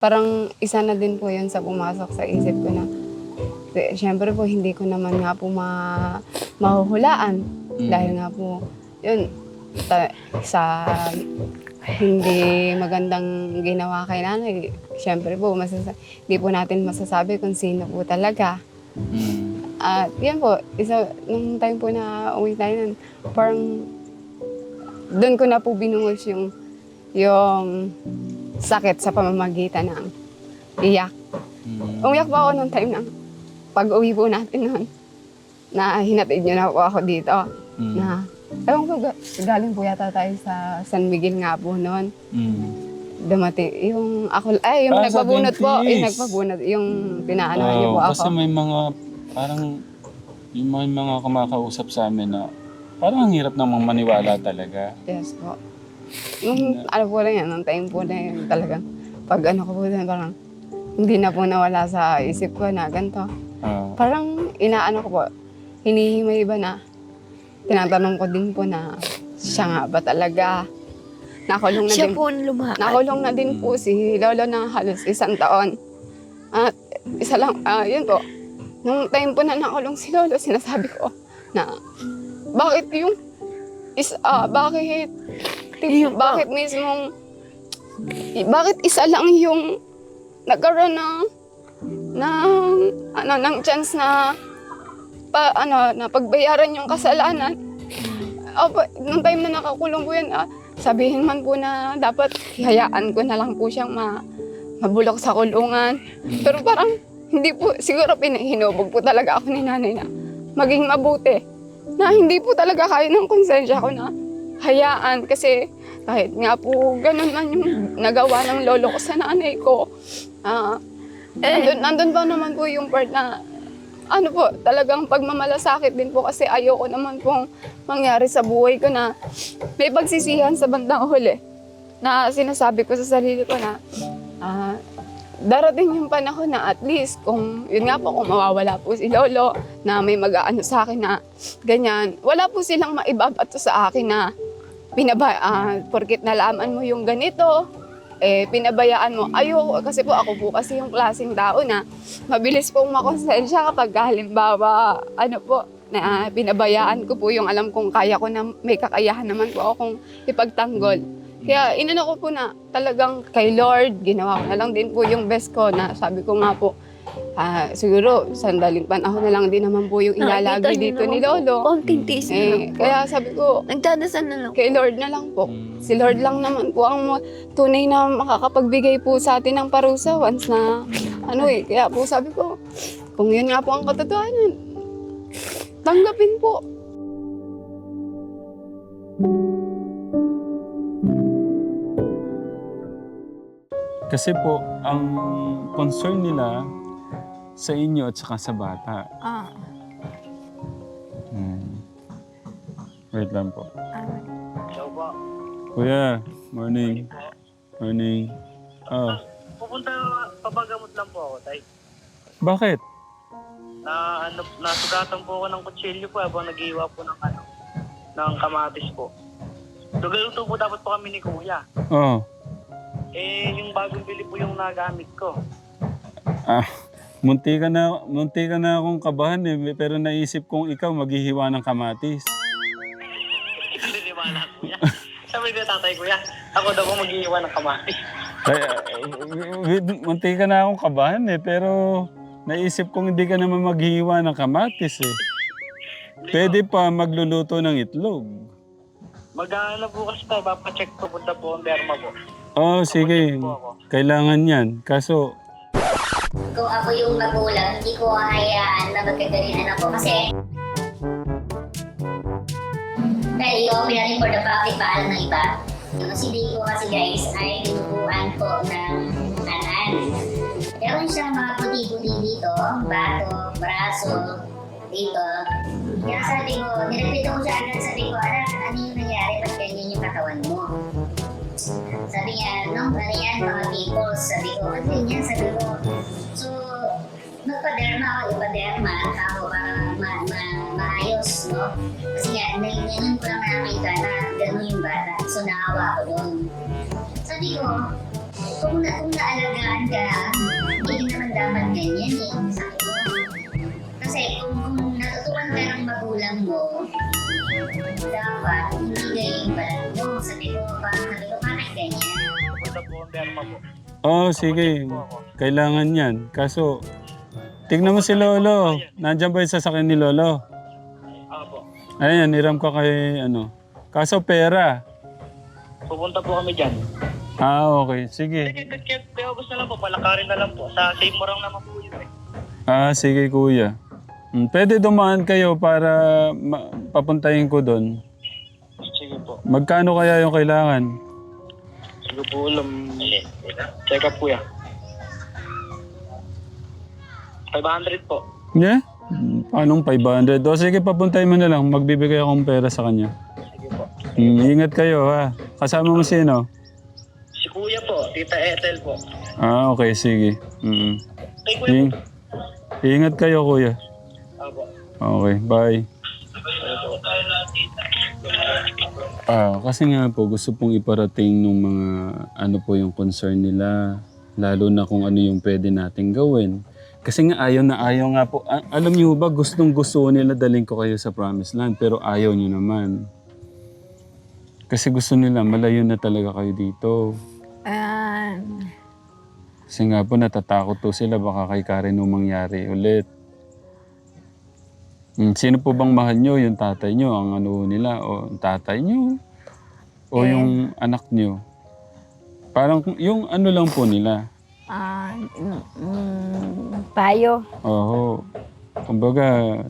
parang isa na din po yun sa pumasok sa isip ko na eh, Siyempre po, hindi ko naman nga po ma mahuhulaan. Mm. Dahil nga po, yun, ta- sa hindi magandang ginawa kay nanay, siyempre po, masasa- hindi po natin masasabi kung sino po talaga. Mm. At yan po, isa, nung time po na uwi tayo nun, parang doon ko na po binungos yung, yung sakit sa pamamagitan ng iyak. Mm. Umiyak po ako nung time na pag uwi po natin nun, na hinatid niyo na po ako dito. Mm. Na, ewan ko, ga- galing po yata tayo sa San Miguel nga po noon. Mm. Dumating, yung ako, ay, yung Ah, nagpabunot po, yung nagpabunot, yung pinaano niyo Oo, po ako. Kasi may mga, parang, yung may mga kumakausap sa amin na, parang ang hirap namang maniwala talaga. Yes po. Yung ano po lang yan, nung time po na yun talagang pag ano ko po din, parang hindi na po nawala sa isip ko na ganito. Ah, Parang inaano ko po, hinihimay ba na, tinatanong ko din po na siya nga ba talaga. Nakulong na Siya din po ang lumakad. Nakulong na din po si Lolo ng halos isang taon. At isa lang, ah, yun po. Nung time po na nakulong si Lolo, sinasabi ko na bakit yung is ah, bakit Yung- bakit mismong bakit isa lang yung nagkaroon ng ng ano ng chance na pa ano na pagbayaran yung kasalanan. Opo, nung time na nakakulong po yan, ah, sabihin man po na dapat hayaan ko na lang po siyang ma, mabulok sa kulungan. Pero parang hindi po, siguro pinahinubog po talaga ako ni nanay na maging mabuti. Na hindi po talaga kaya ng konsensya ko na hayaan kasi kahit nga po ganun man yung nagawa ng lolo ko sa nanay ko. Ah, nandun, nandun ba naman po yung part na ano po, talagang pagmamalasakit din po kasi ayoko naman pong mangyari sa buhay ko na may pagsisihan sa bandang huli. Na sinasabi ko sa sarili ko na ah, darating yung panahon na at least kung yun nga po kung mawawala po si Lolo na may mag-aano sa akin na ganyan, wala po silang maibabato sa akin na pinaba, ah, porkit nalaman mo yung ganito, eh, pinabayaan mo. Ayoko, kasi po ako po kasi yung klaseng tao na mabilis pong makonsensya kapag halimbawa, ano po, na pinabayaan ko po yung alam kong kaya ko na may kakayahan naman po akong ipagtanggol. Kaya inano ko po na talagang kay Lord, ginawa ko na lang din po yung best ko na sabi ko nga po, ah, siguro sandaling panahon na lang din naman po yung Nakikita ilalagay niyo dito ni Lolo. Konting tiis na lang Eh, po. kaya sabi ko, Nagdadasal na lang. kay Lord na lang po. mm. Si Lord lang naman po ang ma- tunay na makakapagbigay po sa atin ng parusa once na ano eh. Kaya po sabi ko, kung yun nga po ang katotohanan, tanggapin po. Kasi po, ang concern nila sa inyo at saka sa bata. Ah, Hmm. Wait lang po. ah. Kuya, morning. Morning. Oh, Pupunta, papagamot lang po ako, tay. bakit? Na, ano, nasugatan po ako ng kutsilyo po habang nag-iwa po ng, ano, ng kamatis po. Lugaluto po dapat po kami ni Kuya. Oh, Eh, yung bagong bili po yung nagamit ko. ah, munti ka na, munti ka na akong kabahan eh, pero naisip kong ikaw maghihiwa ng kamatis. Ba na, Kuya? Sabi ko tatay, Kuya, ako daw po mag-iiwa ng kamatis. Kaya, eh, munti ka na akong kabahan eh, pero naisip kong hindi ka naman maghihiwa ng kamatis eh. Pwede pa magluluto ng itlog. Mag-ano bukas tayo, papacheck po, punta po ang derma po. Oh, sige. Kailangan yan. Kaso, Kung ako yung magulang, hindi ko hayaan na magkagalingan ako kasi dahil yung pinanay for the public paalam ng iba. Yung si Dico kasi guys ay tinubuan po ng anan. Meron siya mga puti-puti dito, bato, braso, dito. Kaya sabi ko, nilapit ko siya agad, sabi ko, anak, ano yung nangyari? Ba't ganyan yung katawan mo? Sabi niya, no, ano yan, mga pimples. Sabi ko, ano yun yan? Sabi ko, so, magpa-derma ako, ipa-derma ako para ma ma maayos, no? Kasi nga, ngayon ko lang nakita na gano'n yung bata. So, naawa ko doon. Sabi ko, kung, na, kung naalagaan ka, hindi naman dapat ganyan eh. Sabi ko. Kasi kung, kung natutukan ka ng magulang mo, dapat hindi ganyan yung balat mo. Sabi ko, parang sabi ko? Pupunta po ang Derma po. Oo, oh, sige. Kailangan yan. Kaso, tignan mo si Lolo. Nandiyan ba yung sasakyan ni Lolo? Opo. Ayan, niram ko kay ano. Kaso pera. Pupunta po kami dyan. Ah, okay. Sige. Sige, kaya gusto na lang po, palakarin na lang po. Sa save mo lang naman po yun eh. Ah, sige kuya. Mm, Pwede dumaan kayo para ma- papuntahin ko doon. Sige po. Magkano kaya yung kailangan? Sige po ulam. Check up yan. 500 po. Yeah? Paanong 500? O sige, papuntahin mo na lang. Magbibigay akong pera sa kanya. Sige po. Mm, ingat kayo ha. Kasama mo sino? Si Kuya po, Tita Ethel po. Ah, okay. Sige. Mm. Kay Kuya Ing- po. ingat kayo kuya. Opo. Okay, bye. Ah, kasi nga po gusto pong iparating ng mga ano po yung concern nila, lalo na kung ano yung pwede nating gawin. Kasi nga ayaw na ayaw nga po. A- alam niyo ba gustong gusto nila daling ko kayo sa promised land pero ayaw niyo naman. Kasi gusto nila malayo na talaga kayo dito. Ah, Kasi nga po natatakot to sila baka kay Karen nung mangyari ulit. Hmm, sino po bang mahal nyo? Yung tatay nyo, ang ano nila, o tatay nyo? O Eh. yung anak nyo? Parang yung ano lang po nila. ah, mm, mm, payo. Oo. Kumbaga,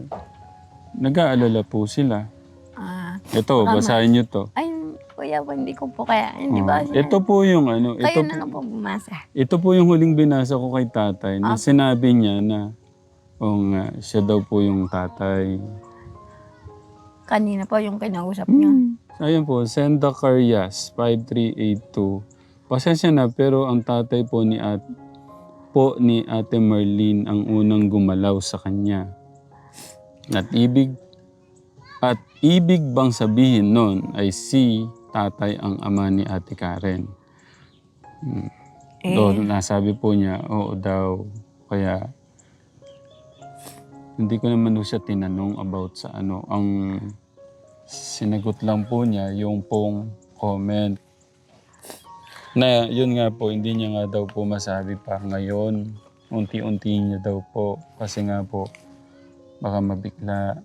nag-aalala po sila. Ah, Ito, Tama. basahin nyo to. ay, kuya hindi ko po kaya. Hindi Oo. ba? Ito po yung ano, ito, Kayo na lang po bumasa. ito po yung huling binasa ko kay tatay na sinabi niya na o nga, siya daw po yung tatay. Kanina po yung kinausap niyo. Ayun po, Senda Caryas, 5382. Pasensya na, pero ang tatay po ni at po ni Ate Marlene ang unang gumalaw sa kanya. At ibig at ibig bang sabihin nun ay si tatay ang ama ni Ate Karen. Eh, Do, nasabi po niya, oo daw. Kaya, hindi ko naman po siya tinanong about sa ano. Ang sinagot lang po niya yung pong comment. Na yun nga po, hindi niya nga daw po masabi pa ngayon. Unti-unti niya daw po. Kasi nga po, baka mabigla.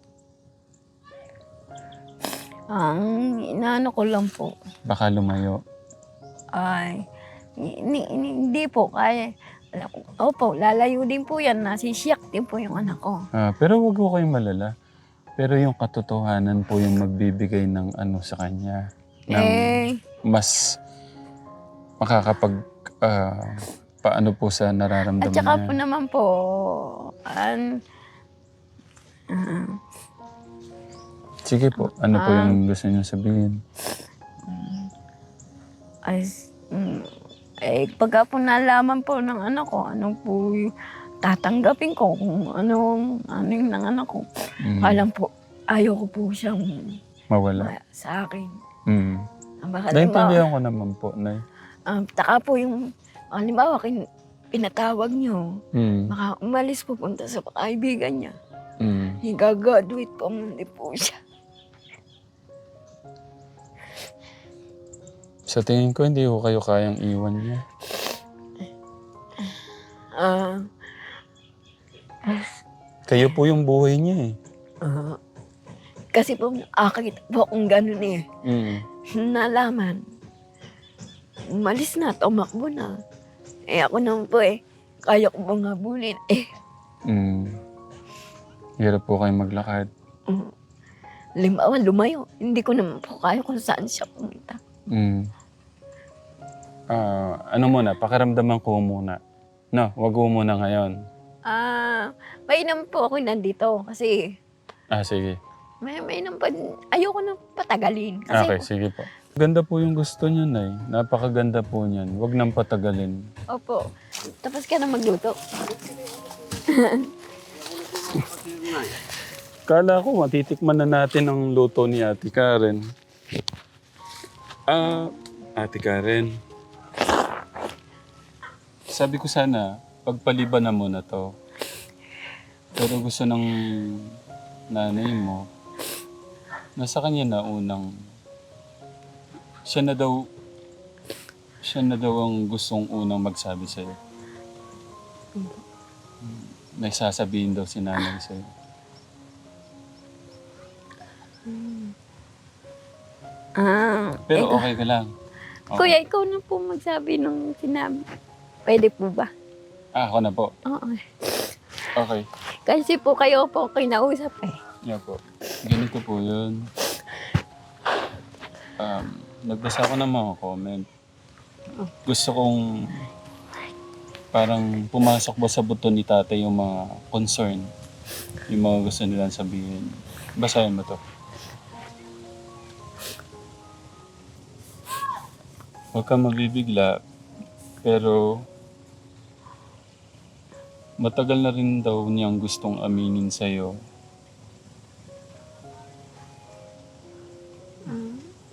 ang inaano ko lang po. Baka lumayo. Ay, hindi, hindi po kaya. Alam ko, opo, lalayo din po yan. Nasisiyak din po yung anak ko. Ah, pero wag ko kayong malala. Pero yung katotohanan po yung magbibigay ng ano sa kanya. Ng Eh, mas makakapag ah, paano po sa nararamdaman at saka niya. po naman po, an, ah, Sige po, ano po Ah. yung gusto niyo sabihin? ay, mm, eh, pagka po nalaman po ng anak ko, ano po yung tatanggapin ko kung anong, ano yung ng anak ko. Mm, Alam po, ayaw ko po siyang mawala. ma- sa akin. Mm. Halimbawa, Naintindihan ko naman po, Nay. um, taka po yung, halimbawa, kin, pinatawag niyo, Mm. baka umalis pupunta sa kaibigan niya. Mm. Higagraduate pa muli po siya. Sa tingin ko, hindi ko kayo kayang iwan niya. Ah, Kayo po yung buhay niya eh. ah, kasi po, akakita po kung gano'n eh. Mm. Nalaman. Umalis na, tumakbo na. Eh ako naman po eh, kaya ko bang habulin? Eh, Mm. Hirap po kayo maglakad. mm, limawa, lumayo. Hindi ko naman po kaya kung saan siya pumunta. Mm. Ah, ano muna, pakiramdaman ko muna. No, wag ko muna ngayon. Ah, mainam po ako nandito kasi Ah, sige. may mainam pa, ayoko na patagalin. Kasi Okay, sige po. Ganda po yung gusto niyo, Nay. Napakaganda po niyan. Huwag nang patagalin. Opo. Tapos ka na magluto. Kala ko matitikman na natin ang luto ni Ate Karen. Ah, Ate Karen. sabi ko sana, pagpaliban na muna to. Pero gusto ng nanay mo, nasa kanya na unang, siya na daw, siya na daw ang gustong unang magsabi sa'yo. May sasabihin daw si nanay sa'yo. Ah, Pero ikaw- okay ka lang. Okay. Kuya, ikaw na po magsabi nung sinabi. Pwede po ba? Ah, ako na po. Oo. Okay. Kasi po kayo po kinausap eh. Yeah po. Ganito po yun. Um, nagbasa ko ng mga comment. Gusto kong parang pumasok ba sa buto ni tatay yung mga concern. Yung mga gusto nilang sabihin. Basahin mo to. Huwag kang mabibigla, pero matagal na rin daw niyang gustong aminin sa'yo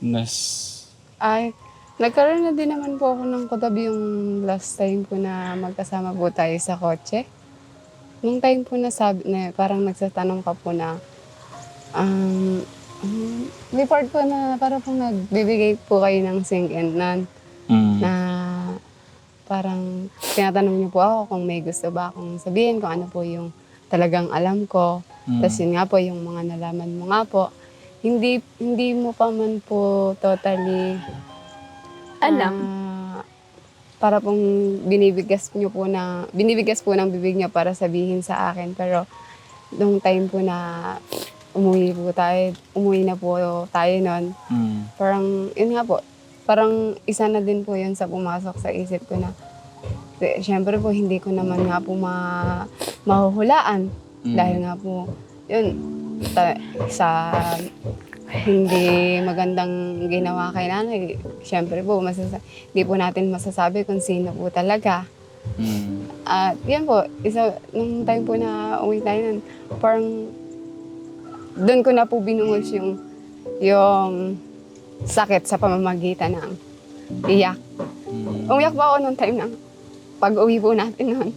Nas... Ay, nagkaroon na din naman po ako ng katabi yung last time po na magkasama po tayo sa kotse. Nung time po na sabi, na parang nagsatanong ka po na, um, um, may part po na parang po nagbibigay po kayo ng sing and none Mm. na parang tinatanong niyo po ako kung may gusto ba akong sabihin, kung ano po yung talagang alam ko. Mm. Tapos yun nga po, yung mga nalaman mo nga po, hindi hindi mo pa man po totally Alam. ah, para pong binibigas niyo po na binibigas po ng bibig niya para sabihin sa akin pero nung time po na umuwi po tayo, umuwi na po tayo noon, Mm. parang yun nga po, parang isa na din po yun sa pumasok sa isip ko na eh, syempre po hindi ko naman nga po ma mahuhulaan Mm. dahil nga po, yun, ta- sa hindi magandang ginawa kay nanay, syempre po, masasa- hindi po natin masasabi kung sino po talaga. Mm. At yan po, isa, nung time po na uwi tayo nun, parang doon ko na po binuhos yung, yung sakit sa pamamagitan ng iyak. Mm. Umiyak pa ako nung time na pag-uwi po natin nun,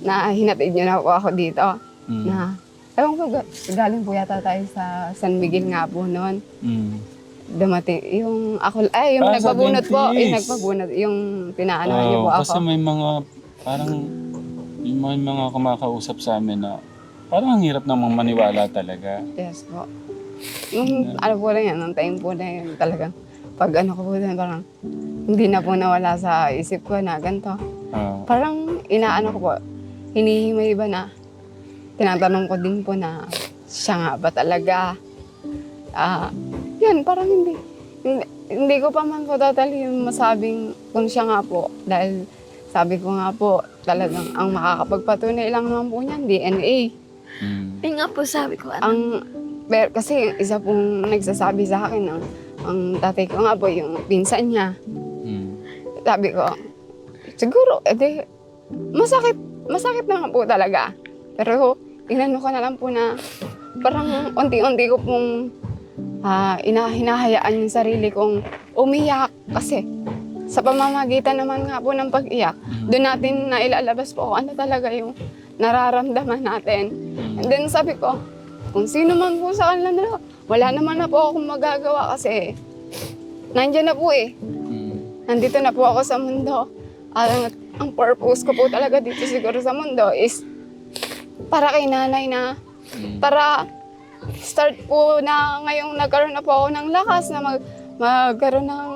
na hinatid niyo na po ako dito Mm. na ewan ko, ga- galing po yata tayo sa San Miguel nga po noon. Mm. Dumating, yung ako, ay, yung Ah, sa nagpabunot po, yung dentist. nagpabunot, yung pinaanohan niyo po Oo, ako. Kasi may mga, parang, mga, mga kumakausap sa amin na, parang ang hirap namang maniwala talaga. Yes po. Nung ano po na yan, nung time po na yun, talagang, pag ano ko po din, parang, hindi na po nawala sa isip ko na ganito. Ah, Parang, inaano ko po, hinihimay ba na, tinatanong ko din po na, siya nga ba talaga? Ah, yun, parang hindi, hindi, hindi ko pa man po totally masabing kung siya nga po. Dahil sabi ko nga po, talagang ang makakapagpatunay lang naman po niyan, DNA. Mm. Ay nga po sabi ko, ano, Ang, pero kasi isa pong nagsasabi sa akin ng ang tatay ko nga po, yung pinsan niya. Mm. Sabi ko, siguro, edi, masakit, masakit na nga po talaga. Pero, inano ko na lang po na, parang unti-unti ko pong ah, ina, hinahayaan yung sarili kong umiyak. Kasi, sa pamamagitan naman nga po ng pag-iyak, doon natin na ilalabas po kung ano talaga yung nararamdaman natin. And then sabi ko, kung sino man po sa kanila na, wala naman na po akong magagawa kasi nandyan na po eh. Mm. Nandito na po ako sa mundo. Ang, ang purpose ko po talaga dito siguro sa mundo is para kay nanay na, Mm. para start po na ngayong nagkaroon na po ako ng lakas na mag, magkaroon ng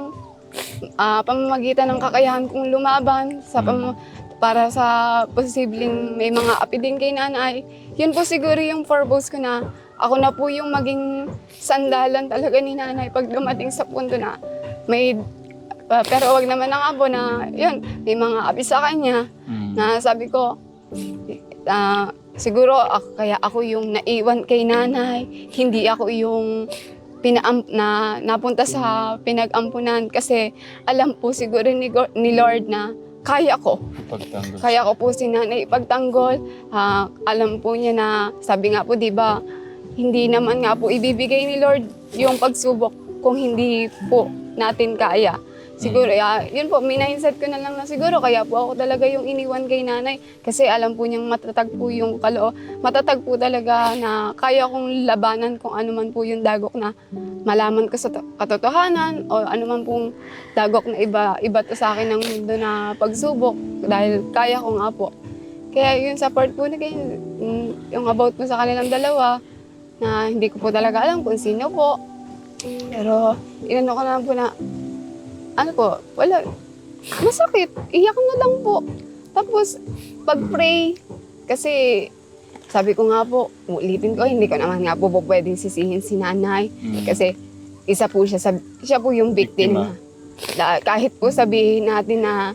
ah, pamamagitan ng kakayahan kong lumaban sa pam- para sa posibleng may mga api din kay nanay. Yun po siguro yung purpose ko na ako na po yung maging sandalan talaga ni nanay pag dumating sa punto na may pa- pero wag naman na nga po na yun, may mga api sa kanya Mm. na sabi ko, ah, siguro ako, kaya ako yung naiwan kay nanay, hindi ako yung pinaam na napunta sa pinag-ampunan kasi alam po siguro ni, ni Lord na kaya ko. Pagtanggol. Kaya ko po si nanay ipagtanggol. Ah, alam po niya na, sabi nga po, di ba, hindi naman nga po ibibigay ni Lord yung pagsubok kung hindi po natin kaya. Siguro, ya, yun po, minindset ko na lang na siguro, kaya po ako talaga yung iniwan kay nanay. Kasi alam po niyang matatag po yung kaloo. Matatag po talaga na kaya kong labanan kung ano man po yung dagok na malaman ko sa to- katotohanan o ano man pong dagok na iba, iba to sa akin ng mundo na pagsubok dahil kaya ko nga po. Kaya yun sa part po na ganyan, mm, yung about po sa kanilang dalawa, na hindi ko po talaga alam kung sino po. Pero, inano ko na po na, ano po, wala, masakit, iyak na lang po. Tapos, pag-pray, kasi, sabi ko nga po, ulitin ko, hindi ko naman nga po po pwedeng sisihin si nanay. Mm. Kasi, isa po siya, sa, siya po yung victim. Na, kahit po sabihin natin na,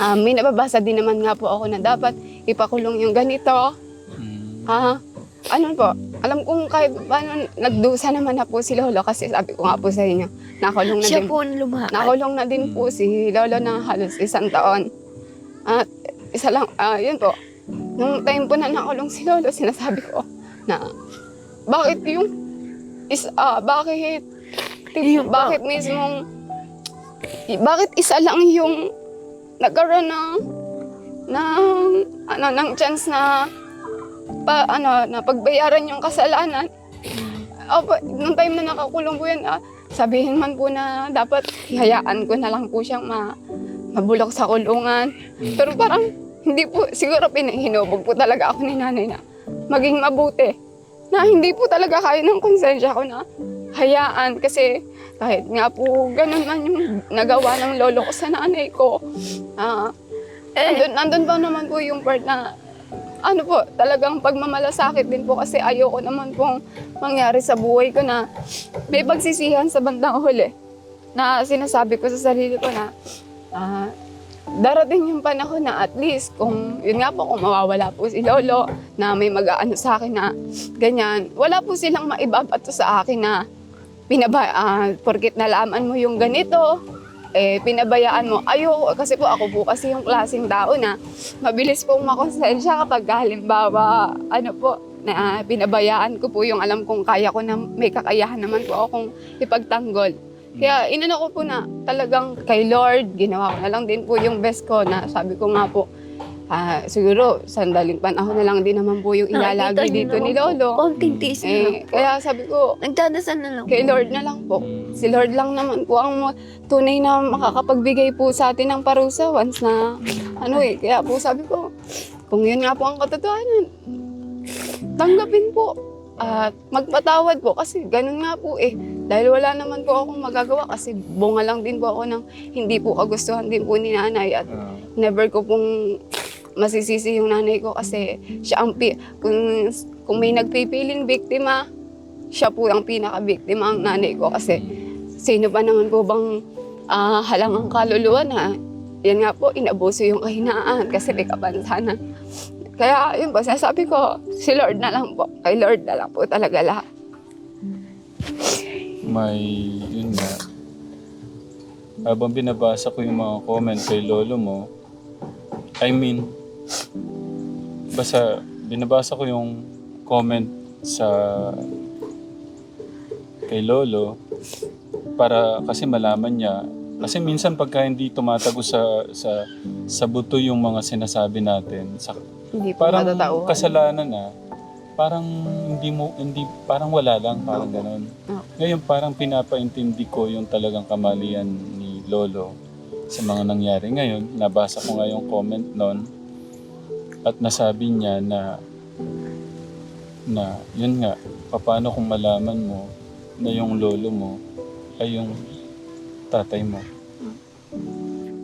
ah, may nababasa din naman nga po ako na dapat ipakulong yung ganito. Mm. Ha? Ano po? Alam kong kahit paano nagdusa naman na po si Lolo kasi sabi ko nga po sa inyo, nakulong na Siya din. po ang. Nakulong na din po si Lolo ng halos isang taon. At isa lang, ah, yun po. Nung time po na nakulong si Lolo, sinasabi ko na bakit yung is ah, bakit Yung- bakit mismong bakit isa lang yung nagkaroon ng ng ano ng chance na pa ano na pagbayaran yung kasalanan. Opo, nung time na nakakulong po yan, ah, sabihin man po na dapat hayaan ko na lang po siyang ma, mabulok sa kulungan. Pero parang hindi po, siguro pinahinubog po talaga ako ni nanay na maging mabuti. Na hindi po talaga kaya ng konsensya ko na hayaan kasi kahit nga po ganun man yung nagawa ng lolo ko sa nanay ko. Ah, Eh, nandun, nandun pa naman po yung part na ano po, talagang pagmamalasakit din po kasi ayoko naman pong mangyari sa buhay ko na may pagsisihan sa bandang huli. Na sinasabi ko sa sarili ko na ah, darating yung panahon na at least kung yun nga po kung mawawala po si Lolo na may mag-aano sa akin na ganyan, wala po silang maibabato sa akin na pinaba, ah, porkit nalaman mo yung ganito, eh, pinabayaan mo. Ayoko, kasi po ako po kasi yung klaseng tao na mabilis pong makonsensya kapag halimbawa, ano po, na pinabayaan ko po yung alam kong kaya ko na may kakayahan naman po akong ipagtanggol. Kaya inano ko po na talagang kay Lord, ginawa ko na lang din po yung best ko na sabi ko nga po, ah, siguro sandaling panahon na lang din naman po yung nakikita ilalagi niyo dito naman ni po, Lolo. Konting tiis na lang Eh, po. kaya sabi ko, Nagdadasal na lang kay po. Lord na lang po. Si Lord lang naman po ang ma- tunay na makakapagbigay po sa atin ng parusa once na ano eh. Kaya po sabi ko, kung yun nga po ang katotohanan, tanggapin po. At magpatawad po kasi ganun nga po eh. Dahil wala naman po akong magagawa kasi bunga lang din po ako ng hindi po kagustuhan din po ni nanay at Ah. never ko pong masisisi yung nanay ko kasi siya ang pi- kung, kung may nagpipiling biktima, siya po ang pinaka-biktima ang nanay ko kasi sino pa naman po bang ah, halangang kaluluwa na yan nga po, inabuso yung kahinaan kasi may kapansanan. Kaya yun po, sasabi ko, si Lord na lang po. Kay Lord na lang po talaga lahat. may, yun nga, habang binabasa ko yung mga comment kay lolo mo, I mean, basta binabasa ko yung comment sa kay lolo para kasi malaman niya. Kasi minsan pagka hindi tumatago sa sa sa buto yung mga sinasabi natin sa Hindi po parang matatauhan. kasalanan na. Parang hindi mo hindi parang wala lang parang ganoon Oo. ngayon parang pinapaintindi ko yung talagang kamalian ni lolo sa mga nangyari ngayon. Nabasa ko nga yung comment nun at nasabi niya na na yun nga paano kung malaman mo na yung lolo mo ay yung tatay mo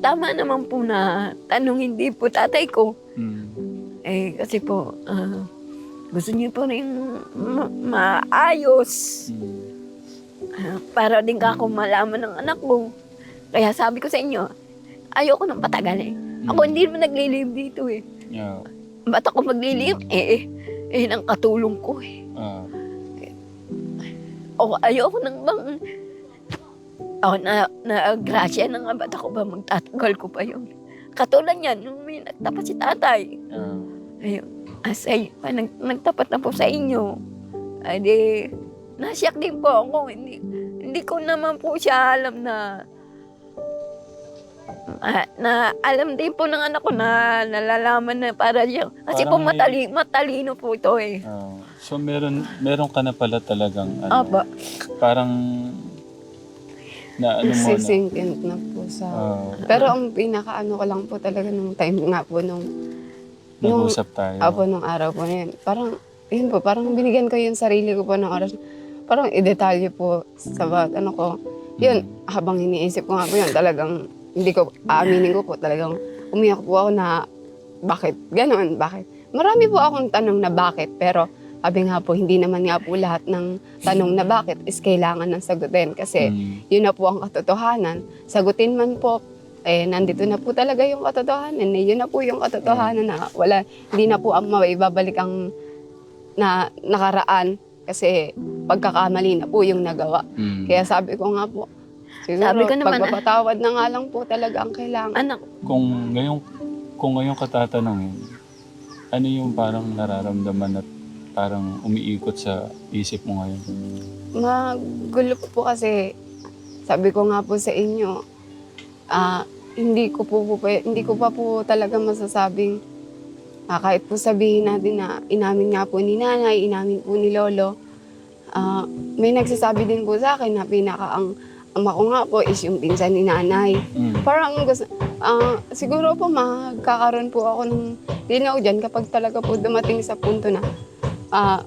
Tama naman po na tanong hindi po tatay ko. mm. Eh, kasi po, ah, gusto niyo po rin ma- maayos. Mm. Ah, para din ka ako malaman ng anak ko. Kaya sabi ko sa inyo, ayoko nang patagal eh. Ako hindi naman naglilive dito eh. Yeah. Ba't ako maglilive? Eh, eh, eh, nang katulong ko eh. Ah. O ayoko nang bang... Ako na, na grasya na nga, ba't ako ba magtatagal ko pa yun? Katulad yan, nung may nagtapat si tatay. Ah. Ayun. Asay, pa, nag, nagtapat na po sa inyo. Ay di, nasyak din po ako. Hindi, hindi ko naman po siya alam na Ah, na alam din po ng anak ko na nalalaman na para diyan. Kasi po Parang may- matali, matalino po ito eh. Oh, so meron meron ka na pala talagang ano, Opo. parang na ano mo na. Na po sa... Oh, Pero ang pinaka-ano ko lang po talaga nung time nga po nung... nung nag-usap tayo. Apo nung araw po na yun. Parang, yun po, parang binigyan ko yung sarili ko po ng oras. Parang i-detalye po sa bawat ano ko. Yun, habang iniisip ko nga po yun, talagang, hindi ko, aaminin ko po, talagang umiyak po ako na, bakit? Ganon, bakit? Marami po akong tanong na bakit, pero sabi nga po, hindi naman nga po lahat ng tanong na bakit is kailangan ng sagutin. Kasi Mm. yun na po ang katotohanan. Sagutin man po, eh, nandito na po talaga yung katotohanan. Eh, yun na po yung katotohanan na wala, hindi na po ang maibabalik ang na, nakaraan kasi pagkakamali na po yung nagawa. Mm. Kaya sabi ko nga po, siguro Sabi ko naman, ah. pagpapatawad na nga lang po talaga ang kailangan. Anak, kung ngayon kung ngayon ka tatanungin, ano yung parang nararamdaman at parang umiikot sa isip mo ngayon? Magulo po po kasi sabi ko nga po sa inyo, ah, hindi ko po, po pwe- hindi ko pa po talaga masasabing ah, kahit po sabihin natin na inamin nga po ni nanay, inamin po ni lolo, ah, may nagsasabi din po sa akin na pinaka ang ama ko nga po is yung pinsan ni nanay. Mm. Parang gusto, ah, siguro po magkakaroon po ako ng linaw dyan kapag talaga po dumating sa punto na ah,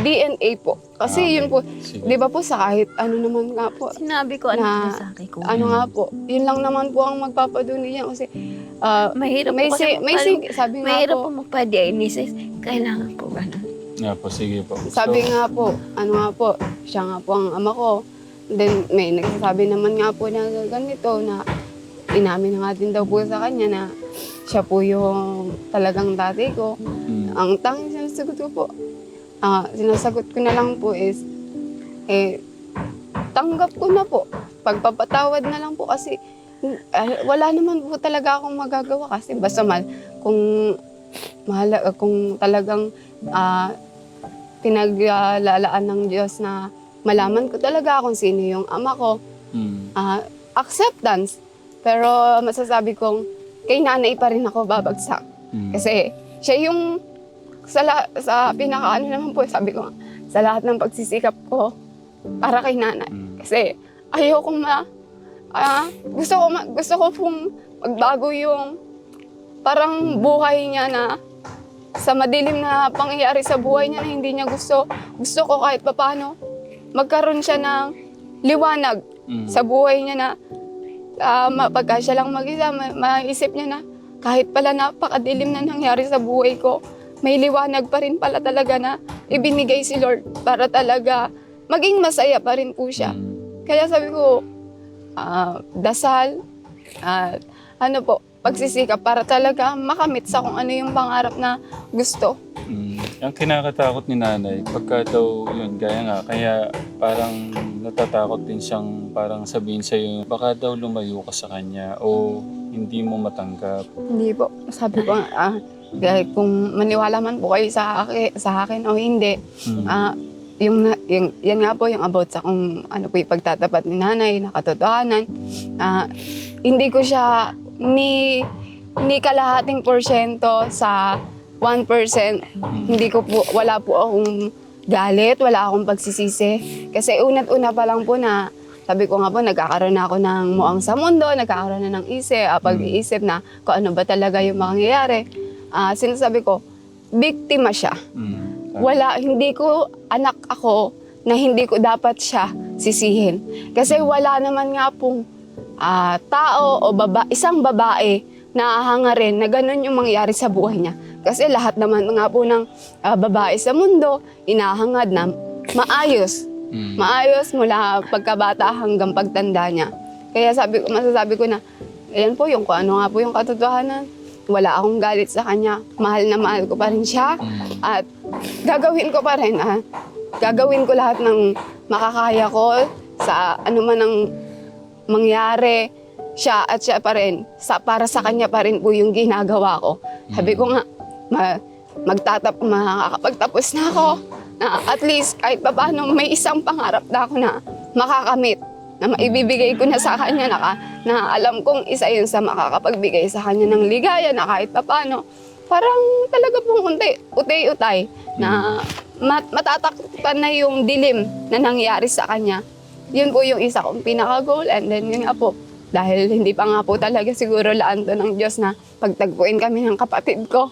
DNA po. Kasi Ah, yun po, Sige. Di ba po sa kahit ano naman nga po, sinabi ko ano Na- sa akin ko. ano nga po, yun lang naman po ang magpapaduni niya kasi ah, Mahirap may po kasi si, may si, sabi nga Mahirap po, po magpa-DNA. sis. Kailangan po ganun. Nga po, sige po. sabi So, nga po, ano nga po, siya nga po ang ama ko. Then may nagsasabi naman nga po na ganito na inamin na nga din daw po sa kanya na siya po yung talagang dati ko. mm, Ang tanging sinasagot ko po, ah, sinasagot ko na lang po is, eh, tanggap ko na po. Pagpapatawad na lang po kasi ah, wala naman po talaga akong magagawa kasi basta mal, kung mahal, kung talagang ah, pinaglalaan ng Diyos na malaman ko talaga kung sino yung ama ko, mm, ah, acceptance. Pero masasabi kong kay nanay pa rin ako babagsak. mm, Kasi siya yung sa, la- sa pinaka ano naman po, sabi ko sa lahat ng pagsisikap ko para kay nanay. mm, Kasi ayoko ma, ah, gusto ko ma, gusto ko pong magbago yung parang buhay niya na sa madilim na pangyayari sa buhay niya na hindi niya gusto. Gusto ko kahit papano magkaroon siya ng liwanag mm, sa buhay niya na ma- pagka siya lang mag-isa, ma- maisip niya na kahit pala napakadilim na nangyari sa buhay ko, may liwanag pa rin pala talaga na ibinigay si Lord para talaga maging masaya pa rin po siya. mm, Kaya sabi ko, ah, dasal, at ano po, pagsisikap para talaga makamit sa kung ano yung pangarap na gusto. mm. Ang kinakatakot ni nanay, pagka daw yun, gaya nga, kaya parang natatakot din siyang parang sabihin sa'yo, baka daw lumayo ka sa kanya o hindi mo matanggap. Hindi po. Sabi ko, ah, dahil kung maniwala man po kayo sa akin, sa akin o hindi, Mm, ah, yung, na- yung, yan nga po yung about sa kung ano po yung pagtatapat ni nanay, na katotohanan. Ah, hindi ko siya ni, ni kalahating porsyento sa 1%. mm, Hindi ko po, wala po akong galit, wala akong pagsisisi. Kasi una't-una pa lang po na, sabi ko nga po, nagkakaroon na ako ng muang sa mundo, nagkakaroon na ng isip, ah, pag-iisip na kung ano ba talaga yung mangyayari. Ah, sinasabi ko, biktima siya. mm, Wala, hindi ko anak ako na hindi ko dapat siya sisihin. Kasi wala naman nga pong ah, tao o baba, isang babae na rin na ganun yung mangyari sa buhay niya. Kasi lahat naman nga po ng ah, babae sa mundo, inahangad na maayos. mm, Maayos mula pagkabata hanggang pagtanda niya. Kaya sabi ko, masasabi ko na, ayan po yung kung ano nga po yung katotohanan. Wala akong galit sa kanya. Mahal na mahal ko pa rin siya. mm, At gagawin ko pa rin, ah, gagawin ko lahat ng makakaya ko sa ano man ang mangyari. Siya at siya pa rin, sa, para sa kanya pa rin po yung ginagawa ko. Sabi ko nga, ma, magtatap, makakapagtapos na ako. Na at least kahit pa paano may isang pangarap na ako na makakamit. na maibibigay ko na sa kanya na, na alam kong isa yun sa makakapagbigay sa kanya ng ligaya na kahit papano. Parang talaga pong unti, utay-utay na mat- matatakpan na yung dilim na nangyari sa kanya. Yun po yung isa kong pinaka-goal and then yun nga po, dahil hindi pa nga po talaga siguro laan to ng Diyos na pagtagpuin kami ng kapatid ko.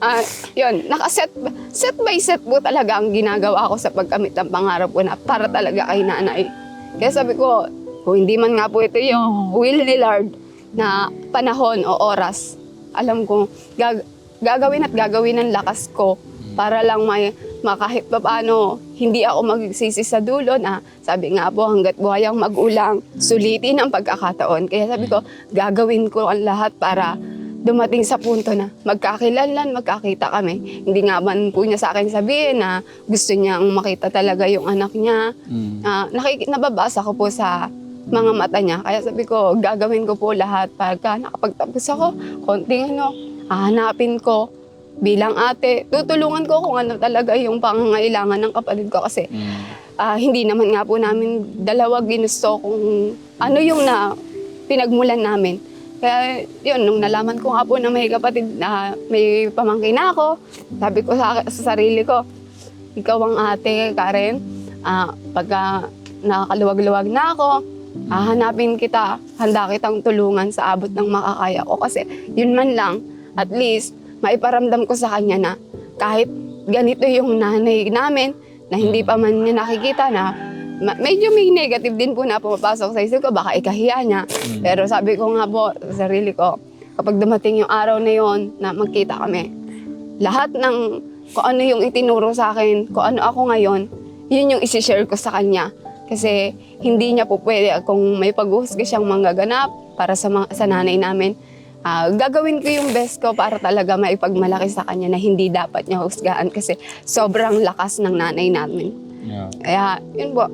Ah, yun, nakaset set by set po talaga ang ginagawa ko sa pagkamit ng pangarap ko na para talaga kay nanay. Kaya sabi ko, kung hindi man nga po ito yung will ni Lord na panahon o oras, alam ko gag- gagawin at gagawin ng lakas ko para lang may makahit pa paano hindi ako magsisi sa dulo na sabi nga po hanggat buhay ang magulang sulitin ang pagkakataon kaya sabi ko gagawin ko ang lahat para dumating sa punto na magkakilanlan, magkakita kami. Hindi nga man po niya sa akin sabihin na gusto niyang makita talaga yung anak niya. Mm. Ah, nakik- nababasa ko po sa mga mata niya. Kaya sabi ko, gagawin ko po lahat pagka nakapagtapos ako, konting ano, hahanapin ko bilang ate. Tutulungan ko kung ano talaga yung pangangailangan ng kapatid ko kasi Mm. ah, hindi naman nga po namin dalawa ginusto kung ano yung na pinagmulan namin. Kaya yun, nung nalaman ko nga po na may kapatid na may pamangkin na ako, sabi ko sa, sa sarili ko, ikaw ang ate, Karen. Ah, pagka nakakaluwag-luwag na ako, hahanapin kita, handa kitang tulungan sa abot ng makakaya ko. Kasi yun man lang, at least, maiparamdam ko sa kanya na kahit ganito yung nanay namin, na hindi pa man niya nakikita na ma- medyo may negative din po na pumapasok sa isip ko, baka ikahiya niya. Pero sabi ko nga po sa sarili ko, kapag dumating yung araw na yon na magkita kami, lahat ng kung ano yung itinuro sa akin, kung ano ako ngayon, yun yung isi-share ko sa kanya. Kasi hindi niya po pwede kung may paghuhusga siyang manggaganap para sa, mga, sa nanay namin. ah, gagawin ko yung best ko para talaga maipagmalaki sa kanya na hindi dapat niya husgahan kasi sobrang lakas ng nanay namin. Yeah. Kaya, yun po,